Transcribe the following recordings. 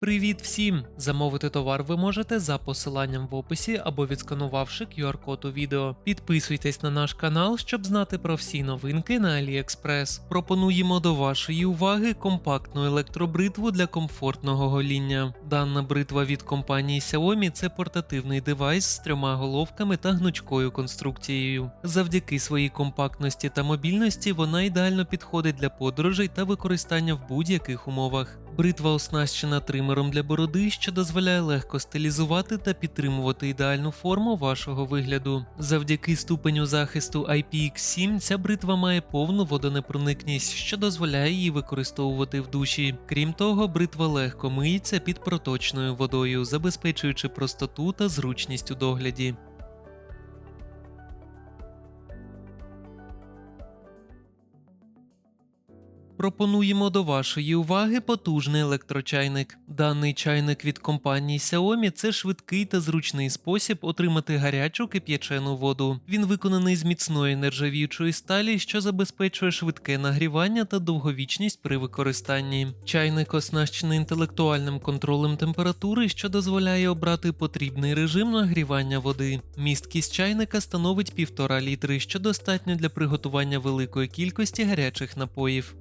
Привіт всім! Замовити товар ви можете за посиланням в описі або відсканувавши QR-код у відео. Підписуйтесь на наш канал, щоб знати про всі новинки на AliExpress. Пропонуємо до вашої уваги компактну електробритву для комфортного гоління. Дана бритва від компанії Xiaomi це портативний девайс з трьома головками та гнучкою конструкцією. Завдяки своїй компактності та мобільності вона ідеально підходить для подорожей та використання в будь-яких умовах. Бритва оснащена тримером для бороди, що дозволяє легко стилізувати та підтримувати ідеальну форму вашого вигляду. Завдяки ступеню захисту IPX7 ця бритва має повну водонепроникність, що дозволяє її використовувати в душі. Крім того, бритва легко миється під проточною водою, забезпечуючи простоту та зручність у догляді. Пропонуємо до вашої уваги потужний електрочайник. Даний чайник від компанії Xiaomi – це швидкий та зручний спосіб отримати гарячу кип'ячену воду. Він виконаний з міцної нержавіючої сталі, що забезпечує швидке нагрівання та довговічність при використанні. Чайник оснащений інтелектуальним контролем температури, що дозволяє обрати потрібний режим нагрівання води. Місткість чайника становить 1,5 літри, що достатньо для приготування великої кількості гарячих напоїв.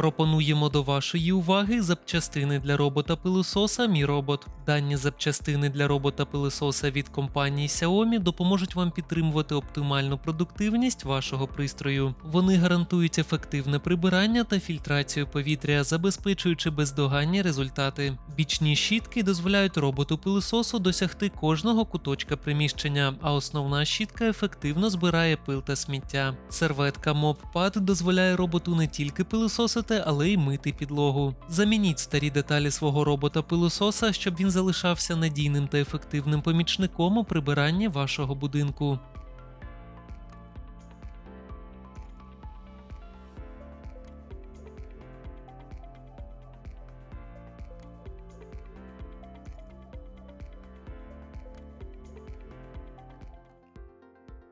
Пропонуємо до вашої уваги запчастини для робота-пилососа Мій робот. Дані запчастини для робота-пилососа від компанії Xiaomi допоможуть вам підтримувати оптимальну продуктивність вашого пристрою. Вони гарантують ефективне прибирання та фільтрацію повітря, забезпечуючи бездоганні результати. Бічні щітки дозволяють роботу-пилососу досягти кожного куточка приміщення, а основна щітка ефективно збирає пил та сміття. Серветка MobPad дозволяє роботу не тільки пилососити, але й мити підлогу. Замініть старі деталі свого робота-пилососа, щоб він залишався надійним та ефективним помічником у прибиранні вашого будинку.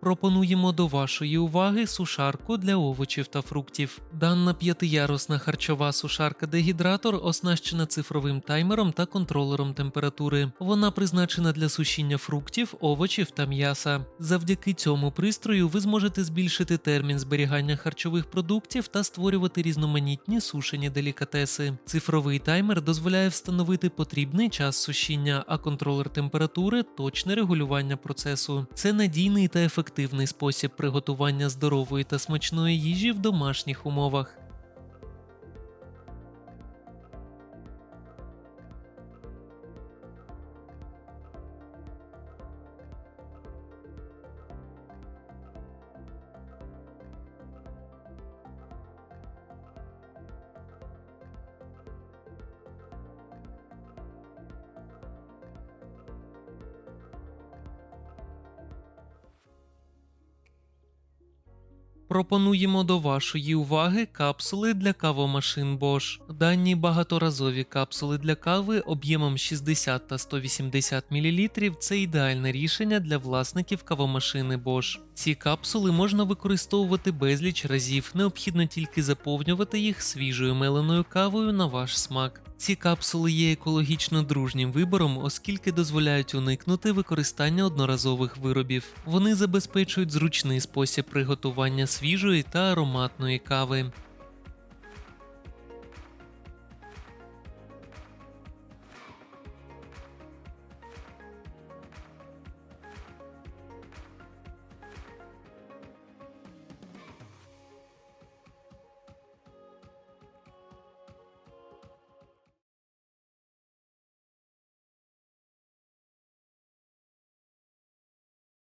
Пропонуємо до вашої уваги сушарку для овочів та фруктів. Дана п'ятиярусна харчова сушарка-дегідратор оснащена цифровим таймером та контролером температури. Вона призначена для сушіння фруктів, овочів та м'яса. Завдяки цьому пристрою ви зможете збільшити термін зберігання харчових продуктів та створювати різноманітні сушені делікатеси. Цифровий таймер дозволяє встановити потрібний час сушіння, а контролер температури точне регулювання процесу. Це надійний та ефективний спосіб приготування здорової та смачної їжі в домашніх умовах. Пропонуємо до вашої уваги капсули для кавомашин Bosch. Дані багаторазові капсули для кави об'ємом 60 та 180 мл – це ідеальне рішення для власників кавомашини Bosch. Ці капсули можна використовувати безліч разів, необхідно тільки заповнювати їх свіжою меленою кавою на ваш смак. Ці капсули є екологічно дружнім вибором, оскільки дозволяють уникнути використання одноразових виробів. Вони забезпечують зручний спосіб приготування свіжої та ароматної кави.